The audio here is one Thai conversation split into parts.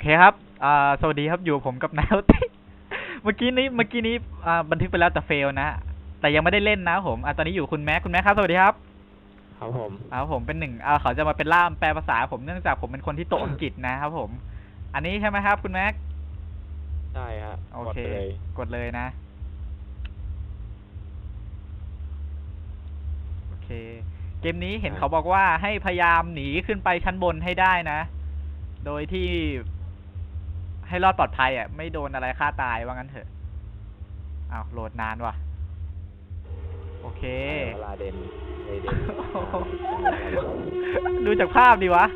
เคครับ อ่า สวัสดีครับ อยู่ผมกับนายโอติเมื่อกี้นี้ เมื่อกี้นี้ อ่า บันทึกไปแล้วแต่เฟลนะ แต่ยังไม่ได้เล่นนะผมอ่าตอนนี้อยู่คุณแม็ก คุณแม็กครับ สวัสดีครับ ครับผมอ่าผมเป็นหนึ่งอ่าเขาจะมาเป็นล่ามแปลภาษา ผมเนื่องจากผมเป็นคนที่โตอังกฤษนะครับผม อันนี้ใช่ไหมครับ คุณแม็ก ใช่ฮะโอกดเคไปเลยกดเลยนะ โอเค เกมนี้เห็นเขาบอกว่าให้พยายามหนีขึ้นไปชั้นบนให้ได้นะ โดยที่ ให้รอดปลอดภัยอะ ไม่โดนอะไรฆ่าตายว่างั้นเถอะอ้าวโหลดนานว่ะ โอเคเวลาเด่นเลยเด่นดูจากภาพดีวะ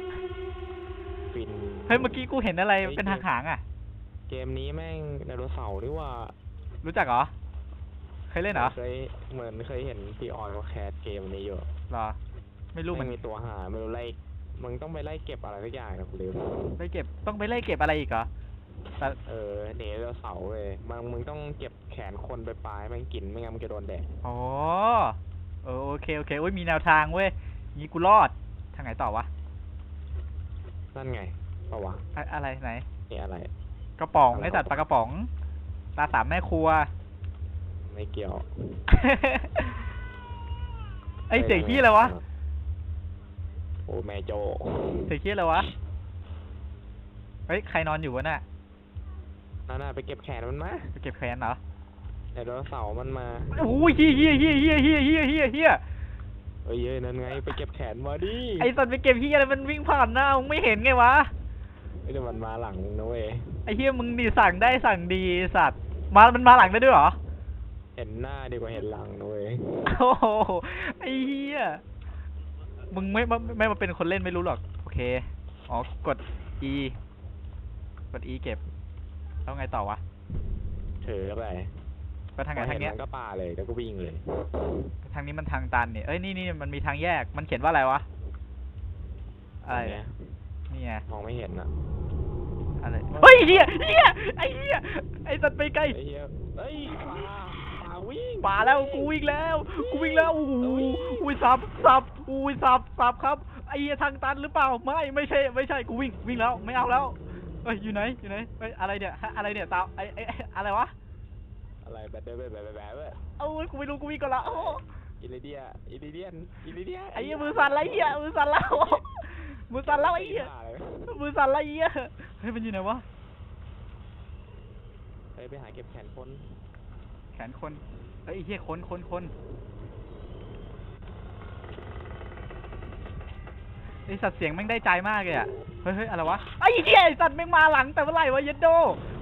ฟินเฮ้ย เมื่อกี้กูเห็นอะไรเป็นหางๆอะ เกมนี้แม่งไดโนเสาร์นี่ว่า รู้จักเหรอ เคยเล่นเหรอ เคยเหมือนเคยเห็นพี่ออนเขาแคสเกมนี้อยู่เหรอ ไม่รู้มัมันนมีตัวหาไม่รู้ไล่มึงต้องไปไล่เก็บอะไรสักอย่างนะกูลืมไปเก็บต้องไปไล่เก็บอะไรอีกเหรอ แต่เออหนีไดโนเสาร์เลยมึงมึงต้องเก็บแขนคนไปปลายแม่งกินไม่งั้นมึงจะโดนแดดอ๋อเออโอเคโอเคโอ้ยมีแนวทางเว้ยงี้กูรอดทางไหนต่อวะนั่นไงปะวะอะอะไรไหนนี่อะไร กระป๋องอะไรไอสัตว์ปลากระป๋องตาสามแม่ครัว ไม่เกี่ยว ไอเสียงขี้อะไรวะโอ้แม่โจเสียงขี้อะไรวะเฮ้ยใครนอนอยู่วะน่ะ นั่นน่ะไปเก็บแขนมันมา ไปเก็บแขนเหรอไดโนเสาร์มันมาโอ้ยเฮียเฮียเฮียเฮียเฮียเฮียเฮียเฮียเอ้ยเอ้ยนั่นไงไปเก็บแขนมาดิไอสัตว์ไปเก็บเฮียอะไรมันวิ่งผ่านหน้ามึงไม่เห็นไงวะเอ้ยแต่มันมาหลังนะเว้ยไอเฮียมึงดีสั่งได้สั่งดีสัตว์มามันมาหลังได้ด้วยเหรอเห็นหน้าดีกว่าเห็นหลังนะเว้ยโอ้โหไอ้เหี้ยมึงไม่ไม่ไม่มาเป็นคนเล่นไม่รู้หรอกโอเคอ๋อกด E กด E เก็บ แล้วไงต่อวะเถอะไปก็ทางไหนพอทาเห็งนเนี้ย มันก็ป่าเลยแล้วก็วิ่งเลย ทางนี้มันทางตันเนี่ยเอ้ยนี่นี่มันมีทางแยก มันเขียนว่าอะไรวะ อะไรเนี้ย นี่ไง มองไม่เห็นอะอะไร เฮ้ยเหี้ยเหี้ยไอ้เหี้ยไอ้สัตว์ไปไกลไอ้เหี้ยเฮ้ยป่าป่าวิ่ง ป่าแล้วกูวิ่งแล้ว กูวิ่งแล้วโอ้โหอุ้ยสับสับอุ้ยสับสับครับไอ้เหี้ยทางตันหรือเปล่าไม่ไม่ใช่ ไม่ใช่กูวิ่งวิ่งแล้ว ไม่เอาแล้ว เอ้ยอยู่ไหนอยู่ไหนเอ้ยอะไรเนี่ยฮะอะไรเนี่ยตาไอ้ไอ้ไอ้อะไรวะอะไรแบบแบบแบบแบบแบบแบบเอ้ยกูไม่รู้กูวิ่งก่อนละโอ้อิลิเดียอิลิเดียนอิลิเดียไอ้เหี้ยมือสั่นไอ้เหี้ยมือสั่นแล้วมือสั่นแล้วไอ้เหี้ยมือสั่นไอ้เหี้ยเฮ้ยมันอยู่ไหนวะเฮ้ยไปหาเก็บแขนคนแขนคนเอ้ยไอ้เหี้ยคนคนคน ไอสัตว์เสียงแม่งได้ใจมากเลยอะ เฮ้ยเฮ้ยอะไรวะ ไอ้เหี้ยไอสัตว์แม่งมาหลังแต่เมื่อไหร่วะเยัดโด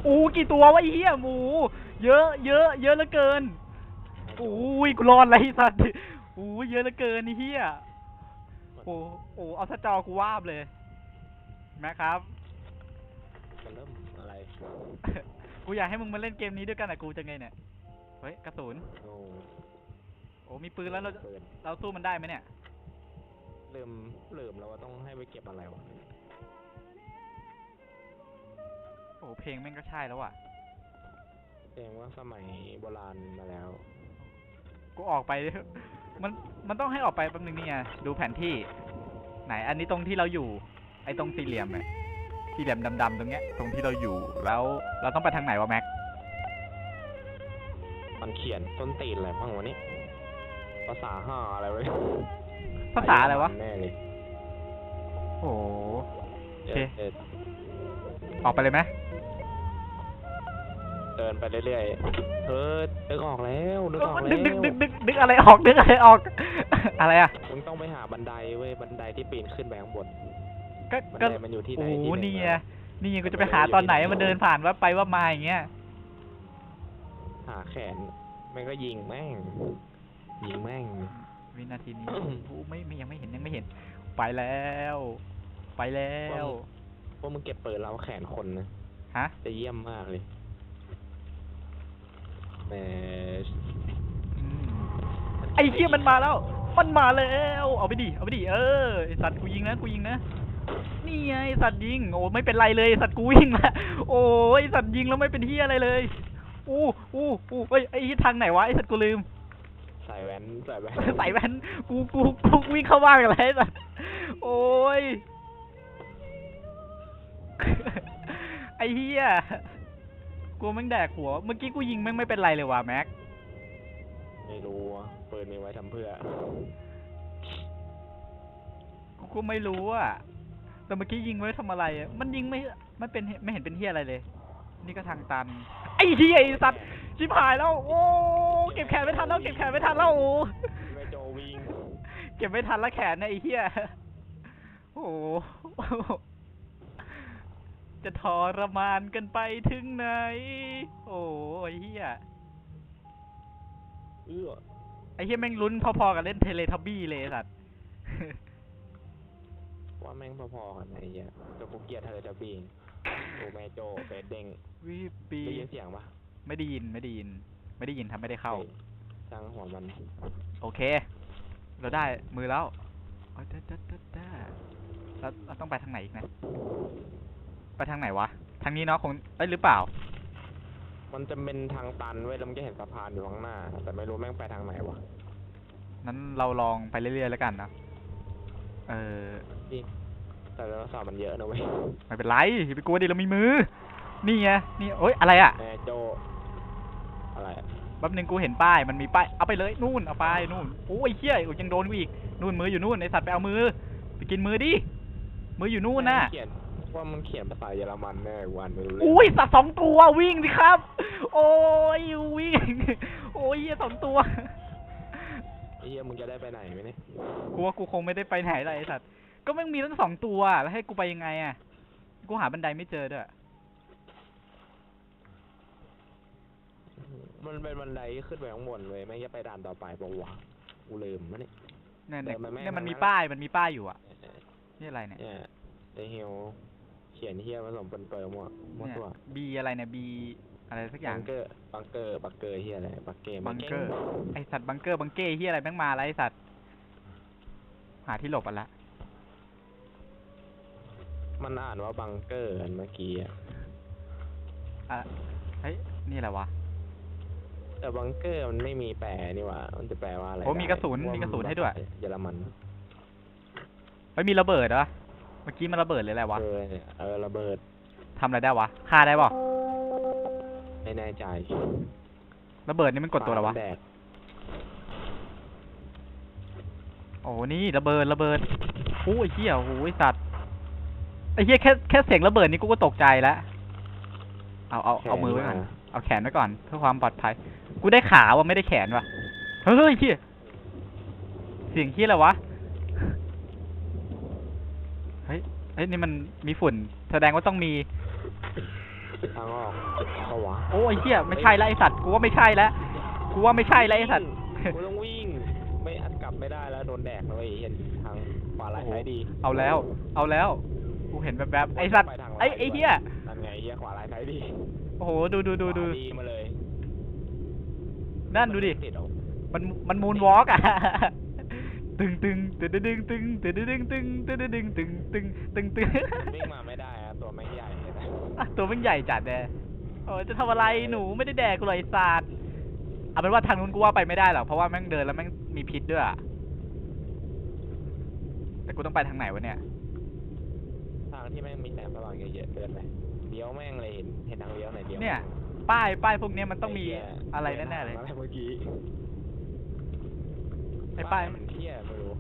อู้กี่ตัววะไอ้เหี้ยหมู เยอะ เยอะ เยอะเหลือเกินอู้ยกูรอดเลยไอ้สัตว์อู้ยเยอะเหลือเกินไอ้เหี้ยโอ้โอ้เอาสจอกูวาบเลยแม่ครับมันเริ่มอะไร กูอยากให้มึงมาเล่นเกมนี้ด้วยกันอะกูจะไงเนี่ย เฮ้ยกระสุนโอ้โอ้มีปืนแล้วเราเปิดเราสู้มันได้ไหมเนี่ย เริ่มเริ่มแล้วว่าต้องให้ไปเก็บอะไรวะโอ้เพลงแม่งก็ใช่แล้วอะแสดงว่าสมัยโบราณมาแล้ว กูออกไป มันมันต้องให้ออกไปแป๊บนึงนี่ไงดูแผนที่ ไหน อันนี้ตรงที่เราอยู่ ไอ้ตรงสี่เหลี่ยมเนี่ยสี่เหลี่ยมดำๆตรงเนี้ย ตรงที่เราอยู่แล้วเราต้องไปทางไหนวะแม็กมันเขียนต้นตีนอะไรบ้างวะนี่ภาษาห้าอะไรวะ ภาษาอะไรวะแน่เลยโอ้โห โอเค เดินออกไปเลยไหมเดินไปเรื่อยๆเฮ้ยนึกออกแล้วนึกออกแล้วดึกดึกดึกดึกดึกอะไรออกดึกอะไรออก อะไรอะ มึงต้องไปหาบันไดเว้ย บันไดที่ปีนขึ้นไปข้างบน ก็บันก็ไดมันอยู่ที่ไหนโอ้โหที่หนี่งไงอะนี่ไงกูจะไปหาตอนไหนมันเดินผ่านว่าไปว่ามาอย่างเงี้ย หาแขน มันก็ยิงแม่ง ยิงแม่ง วินาทีนี้โอ้โหไม่ไม่ยังไม่เห็นยังไม่เห็น ไปแล้ว ไปแล้วพวกมึงเก็บเปิดเราแขนคนนะฮะจะเยี่ยมมากเลยแหมอืมไอ้เหี้ยมันมาแล้ว มันมาแล้ว เอาไปดิ เอาไปดิ เออไอสัตว์กูยิงนะ กูยิงนะ นี่ไงไอสัตว์ยิง โอ้ไม่เป็นไรเลยไอ้สัตว์กูวิ่งละโอ้ยไอสัตว์ยิงแล้วไม่เป็นเหี้ยอะไรเลย อู้อู้อู้เฮ้ยไอ้ทางไหนวะไอสัตว์กูลืม ใส่แว่นใส่แว่นใส่แว่นกูกูกูวิ่งเข้าบ้านกันเลยไอ้สัตว์โอ้ย ไอ้เหี้ยกลัวแม่งแดกหัว เมื่อกี้กูยิงแม่งไม่เป็นไรเลยว่ะแม็ก ไม่รู้อะปืนมีไว้ทำเพื่อ กูก็ไม่รู้อะ แต่เมื่อกี้ยิงไว้ทำอะไรอะมันยิงไม่ไม่เป็นไม่เห็นเป็นเหี้ยอะไรเลย นี่ก็ทางตัน ไอ้เหี้ยไอ้สัตว์ชิบหายแล้ว โอ้ เก็บแขนไม่ทันแล้วเก็บแขนไม่ทันแล้วโอ้ไม่โจวิ่งเก็บไม่ทันละแขนนะไอ้เหี้ยโอ้โหจะทรมานกันไปถึงไหน โอ้ไอ้เหี้ยเอื้อไอ้เหี้ยแม่งลุ้นพอๆกับเล่นเทเลทับบี้เลยไอ้สัตว์ ว่าแม่งพอๆกันไอ้เหี้ยแต่กูเกลียดเธอจะบิงโอ้แม่โจเฟสเด้งวิปีได้ยินเสียงปะไม่ได้ยินไม่ได้ยิน ไม่ได้ยินทำไม่ได้เข้าฮ้ยช่างหัวมันโอเค เราได้มือแล้วโอ้ยเด้อเด้อเด้อเด้อแล้วเราต้องไปทางไหนอีกนะ ไปทางไหนวะ ทางนี้เนาะคงเอ้ยหรือเปล่า มันจะเป็นทางตันเว้ยแล้วมันจะเห็นสะพานอยู่ข้างหน้า แต่ไม่รู้แม่งไปทางไหนวะนั้นเราลองไปเรื่อยๆแล้วกันนะ เออแต่ไดโนเสาร์มันเยอะนะเว้ยไม่เป็นไรอย่าไปกลัวดิเรามีมือ นี่ไง นี่โอ๊ยอะไรอะ แม่โจ อะไรอะแป๊บนึงกูเห็นป้ายมันมีป้ายเอาไปเลยนู่นเอาไปนู่นโอ้ยเชี่ยกูยังโดนกูอีกนู่นมืออยู่นู่นไอสัตว์ไปเอามือไปกินมือดิมืออยู่นู่นน่ะ เขียนว่ามันเขียนภาษาเยอรมันแน่วันไม่รู้เลยอุ้ยสัตว์สองตัววิ่งสิครับ โอ้ยวิ่ง โอ้ยเหี้ยสองตัว ไอ้เหี้ยมึงจะได้ไปไหนไหมเนี่ยกูว่ากูคงไม่ได้ไปไหนเลยไอสัตว์ ก็แม่งมีทั้งสองตัว แล้วให้กูไปยังไงอะกูหาบันไดไม่เจอด้วย มันเป็นบันไดขึ้นไปข้างบนเลยแม่งจะไปด่านต่อไปปะวะกูลืมมะเนี่ยเนี่ยเนี่ยเดินมาแม่งเนี่ยมันมีทางนั้นป้ายมันมีป้ายอยู่อะนี่อะไรเนี่ยเนี่ยไอเฮียวเขียนเฮียผสมปนเปื้อนมั่วมั่วเนี่ยตัวบีอะไรเนี่ยบีอะไรสักอย่างบังเกอร์บังเกอร์บังเกอร์เฮียอะไรบังเกอร์บังเกอร์ ไอสัตว์บังเกอร์บังเก้ที่อะไรแม่งมาแล้วไอสัตว์หาที่หลบอะละมันอ่านว่าบังเกอร์อันเมื่อกี้อะอะเฮ้ยนี่อะไรวะ แต่บังเกอร์มันไม่มีแปลนี่หว่า มันจะแปลว่าอะไรโอ้มีได้กระสุนว่ามีกระสุนภาษาให้ด้วย เยอรมันเฮ้ยมีระเบิดเหรอเมื่อกี้มันระเบิดเลยอะไรวะ เออเนี่ยเออระเบิดทำอะไรได้วะฆ่าได้ปะไม่แน่ใจระเบิดนี่มันกดตัวอะไรวะปาแดกโอ้โหนี่ระเบิดระเบิดโอ้ยเหี้ยโอ้ยสัตว์ไอ้เหี้ยแค่แค่เสียงระเบิดนี่กูก็ตกใจแล้ว เอาเอาเอามือไว้ก่อน เอาแขนไว้ก่อนเพื่อความปลอดภัย กูได้ขาว่ะไม่ได้แขนว่ะ เฮ้ยเหี้ยเสียงเหี้ยอะไรวะ เฮ้ย เฮ้ยนี่มันมีฝุ่น แสดงว่าต้องมีทางออกเขาวะโอ้ยเหี้ยไม่ใช่แล้วไอสัตว์ กูว่าไม่ใช่แล้ว กูว่าไม่ใช่แล้วไอสัตว์ กูต้องวิ่ง ไม่อัดกลับไม่ได้แล้วโดนแดกเลยเห็นทางขวาไหลายซ้ายดี เอาแล้ว เอาแล้ว กูเห็นแบบแบบๆไอสัตว์ปทางไอร้ายไอดีกว่าเหี้ยนั่น ไงไอ้เหี้ยขวาไหลายซ้ายดีโอ้โห ดูดูดูดู ขวาดีมาเลยนั่นดูดิ มัไม่ติเอามันมันมูนวอล์กอะ ตึงตึงตึงตึงตึงตึงตึงตึงตึงตึงตึงตึงตึงตึงวิ่งมาไม่ได้อะตัวแม่งใหญ่เลยนะอะตัวมันใหญ่จัดเลยโอ้ยจะทำอะไรหนูไม่ได้แดกกูเลยไอ้สัตว์เอาเป็นว่าทางนู้นกูว่าไปไม่ได้หรอกเพราะว่าแม่งเดินแล้วแม่งมีพิษด้วยอะแต่กูต้องไปทางไหนวะเนี่ย ทางที่แม่งมีแสงสว่างเยอะๆเกินไปเลี้ยวแม่งเลยเห็นเห็นทางเลี้ยวไหนเลี้ยวเนี่ย ป้ายป้ายพวกเนี้ยมันต้องมีไเหี้ยอะไรแน่ๆเลยอะไรเมื่อกี้ไอ้ป้าย มันเที่ยไม่รู้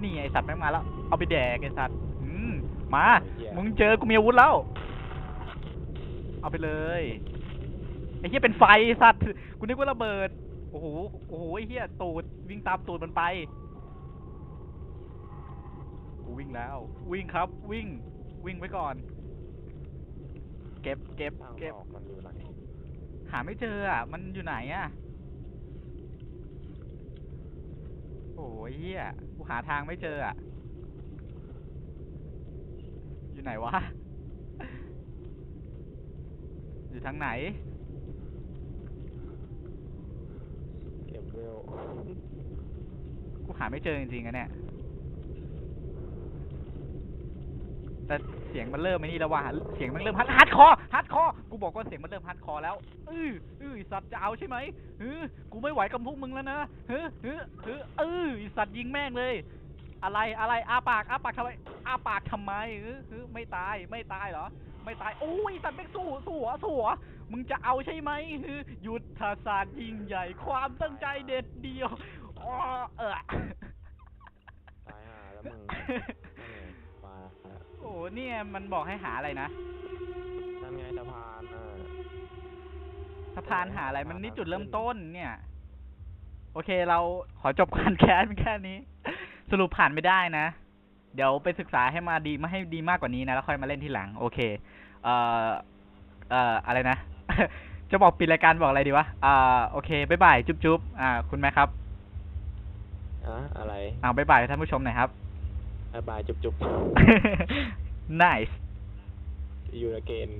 นี่ไงไอสัตว์แม่งมาแล้ว เอาไปแดกไอสัตว์ อืม มาไอ้เหี้ยมึงเจอกูมีอาวุธแล้ว เอาไปเลย ไอ้เหี้ยเป็นไฟไอ้สัตว์ กูนึกว่าระเบิด โอ้โห โอ้โห ไอ้เหี้ยตูดวิ่งตามตูดมันไป กูวิ่งแล้ว วิ่งครับ วิ่ง วิ่งไว้ก่อน เก็บเก็บทางเก็บ ออกมันอยู่ไหนหาไม่เจออะ มันอยู่ไหนอะ โอ้ยเฮียกูหาทางไม่เจออะ อยู่ไหนวะ อยู่ทางไหน เก็บเร็วกูหาไม่เจอจริงๆอะเนี่ย แต่ เสียงมันเริ่มไอ้นี่แล้วว่ะเสียงมันเริ่มฮัดฮัดคอฮัดคอกูบอกว่าเสียงมันเริ่มฮัดคอแล้วอืออือไอ้สัตว์จะเอาใช่ไหมเออกูไม่ไหวกับพวกมึงแล้วนะเฮ้อเฮ้อเฮ้อเออไอ้สัตว์ยิงแม่งเลย อะไรอะไรอาปากอาปากทำไมอาปากทำไมเออเออไม่ตายไม่ตายเหรอ ไม่ตายโอ้ยสัตว์เป็นสู้สู้หัวสู้หัวมึงจะเอาใช่ไหมเออยุทธศาสตร์ยิ่งใหญ่ความตั้งใจเด็ดเดียวอ้อเออตายห่าแล้วมึงนั่นไงมาโอ้ เนี่ยมันบอกให้หาอะไรนะนั่นไงสะพานอะสะพานหาอะไรมันนี่จุดเริ่มต้น เนี่ย โอเคเราขอจบการแคสแค่นี้ สรุปผ่านไม่ได้นะ เดี๋ยวไปศึกษาให้มาดีมาให้ดีมากกว่านี้นะ แล้วค่อยมาเล่นทีหลัง โอเค เอ่อ เอ่อ อะไรนะ จะบอกปิดรายการบอกอะไรดีวะ อ่า โอเคบ๊ายบาย จุ๊บจุ๊บอ่า คุณแม่ครับอะอะไร อ่าบ๊ายบายท่านผู้ชมหน่อยครับ บายบายจุ๊บจุ๊บ nice ยูเกน